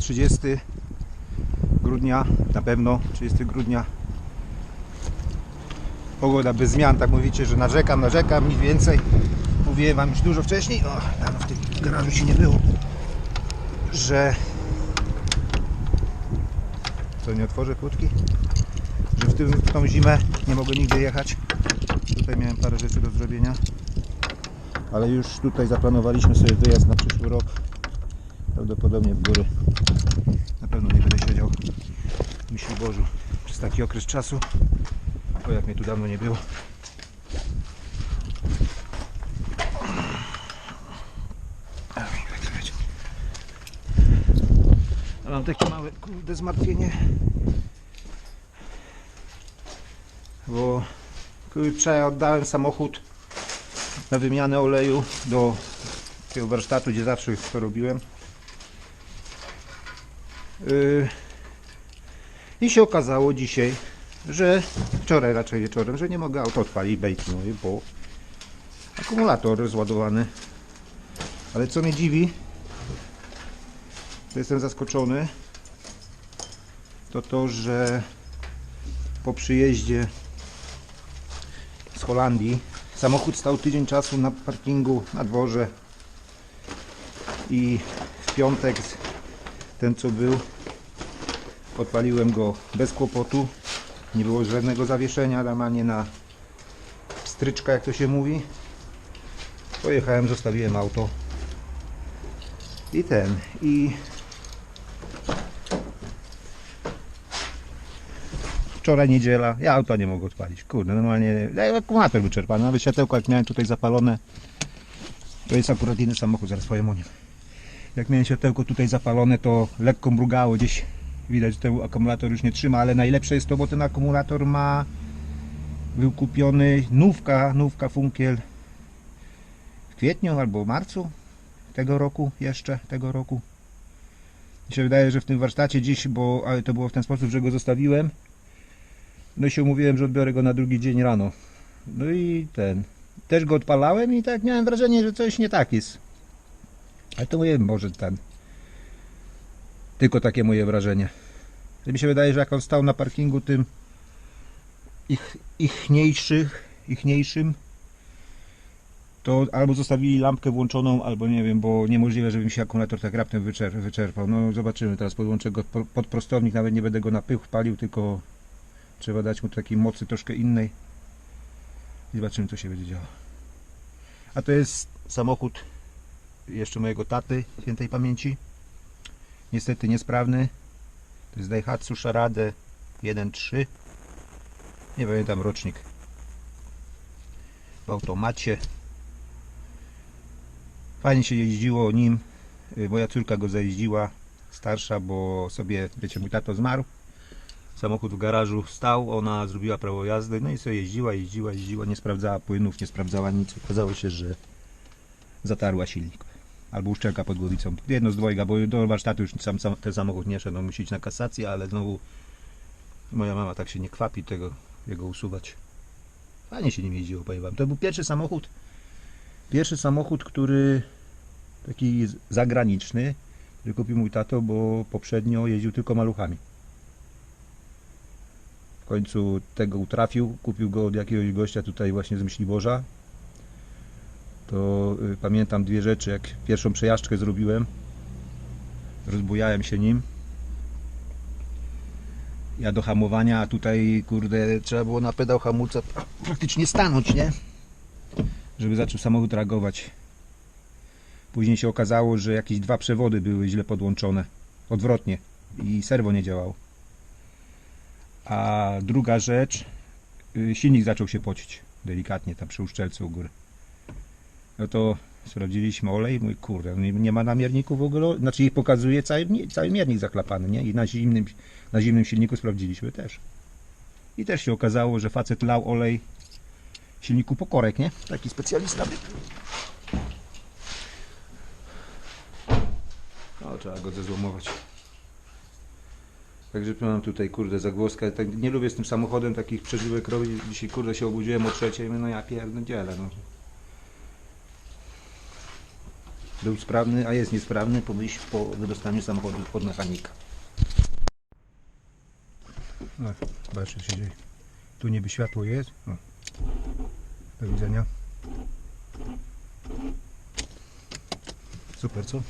30 grudnia, na pewno 30 grudnia. Pogoda bez zmian, tak mówicie, że narzekam, narzekam, nic więcej. Mówiłem wam już dużo wcześniej, o, w tym garażu się nie było, że... Co, nie otworzę kłódki? Że w, tym, w tą zimę nie mogę nigdzie jechać. Tutaj miałem parę rzeczy do zrobienia. Ale już tutaj zaplanowaliśmy sobie wyjazd na przyszły rok. Prawdopodobnie w góry. Na pewno nie będę siedział w Bożu przez taki okres czasu. O jak mnie tu dawno nie było. A Mam takie małe kurde zmartwienie. Bo kurczę, oddałem samochód na wymianę oleju do tego warsztatu, gdzie zawsze to robiłem. Yy, I się okazało dzisiaj, że wczoraj raczej wieczorem, że nie mogę auto odpalić bejki bo akumulator zładowany. Ale co mnie dziwi, to jestem zaskoczony, to to, że po przyjeździe z Holandii samochód stał tydzień czasu na parkingu na dworze i w piątek ten co był odpaliłem go bez kłopotu. Nie było żadnego zawieszenia tam ani na stryczka jak to się mówi. Pojechałem, zostawiłem auto. I ten i wczoraj niedziela, ja auta nie mogę odpalić. Kurde, normalnie, ja akumulator wyczerpany, nawet światełko jak miałem tutaj zapalone, to jest akurat inny samochód, zaraz powiem o nim. Jak miałem światełko tutaj zapalone, to lekko mrugało gdzieś, widać, że ten akumulator już nie trzyma, ale najlepsze jest to, bo ten akumulator ma był kupiony, nówka, nówka Funkiel w kwietniu albo marcu tego roku, jeszcze tego roku. Mi się wydaje, że w tym warsztacie dziś, bo ale to było w ten sposób, że go zostawiłem, no i się umówiłem, że odbiorę go na drugi dzień rano. No i ten. Też go odpalałem i tak miałem wrażenie, że coś nie tak jest. Ale to mówię, może ten. Tylko takie moje wrażenie. Mi się wydaje, że jak on stał na parkingu tym ich, ichniejszych, ichniejszym, to albo zostawili lampkę włączoną, albo nie wiem, bo niemożliwe, żeby mi się akumulator tak raptem wyczer, wyczerpał. No zobaczymy, teraz podłączę go po- pod prostownik, nawet nie będę go na pył palił, tylko Trzeba dać mu takiej mocy troszkę innej. I zobaczymy, co się będzie działo. A to jest samochód jeszcze mojego taty, świętej pamięci. Niestety niesprawny. To jest Daihatsu Charade 1.3. Nie pamiętam rocznik. W automacie. Fajnie się jeździło nim. Y, Moja córka go zajeździła. Starsza, bo sobie, wiecie, mój tato zmarł samochód w garażu stał, ona zrobiła prawo jazdy, no i sobie jeździła, jeździła, jeździła, nie sprawdzała płynów, nie sprawdzała nic. Okazało się, że zatarła silnik. Albo uszczelka pod głowicą. Jedno z dwojga, bo do warsztatu już sam, sam ten samochód nie szedł, musi iść na kasację, ale znowu moja mama tak się nie kwapi tego, jego usuwać. Fajnie się nim jeździło, powiem wam. To był pierwszy samochód, pierwszy samochód, który taki zagraniczny, który kupił mój tato, bo poprzednio jeździł tylko maluchami. W końcu tego utrafił, kupił go od jakiegoś gościa tutaj właśnie z Myśliborza. To y, pamiętam dwie rzeczy, jak pierwszą przejażdżkę zrobiłem, rozbujałem się nim. Ja do hamowania, a tutaj kurde trzeba było na pedał hamulca praktycznie stanąć, nie? Żeby zaczął samochód reagować. Później się okazało, że jakieś dwa przewody były źle podłączone. Odwrotnie. I serwo nie działało. A druga rzecz, y, silnik zaczął się pocić delikatnie tam przy uszczelce u góry. No to sprawdziliśmy olej, mój kurde, nie, nie ma na mierniku w ogóle, znaczy jej pokazuje cały, cały miernik zaklapany, nie? I na zimnym, na zimnym silniku sprawdziliśmy też. I też się okazało, że facet lał olej w silniku pokorek, nie? Taki specjalista był. No, trzeba go zezłomować. Także mam tutaj kurde zagłoska. Tak, nie lubię z tym samochodem takich przeżyłek robić. Dzisiaj kurde się obudziłem o trzeciej, no ja pierdolę, no. Był sprawny, a jest niesprawny, pomyśl po wydostaniu samochodu od mechanika. No, zobacz co się dzieje. Tu niby światło jest. O. Do widzenia. Super, co?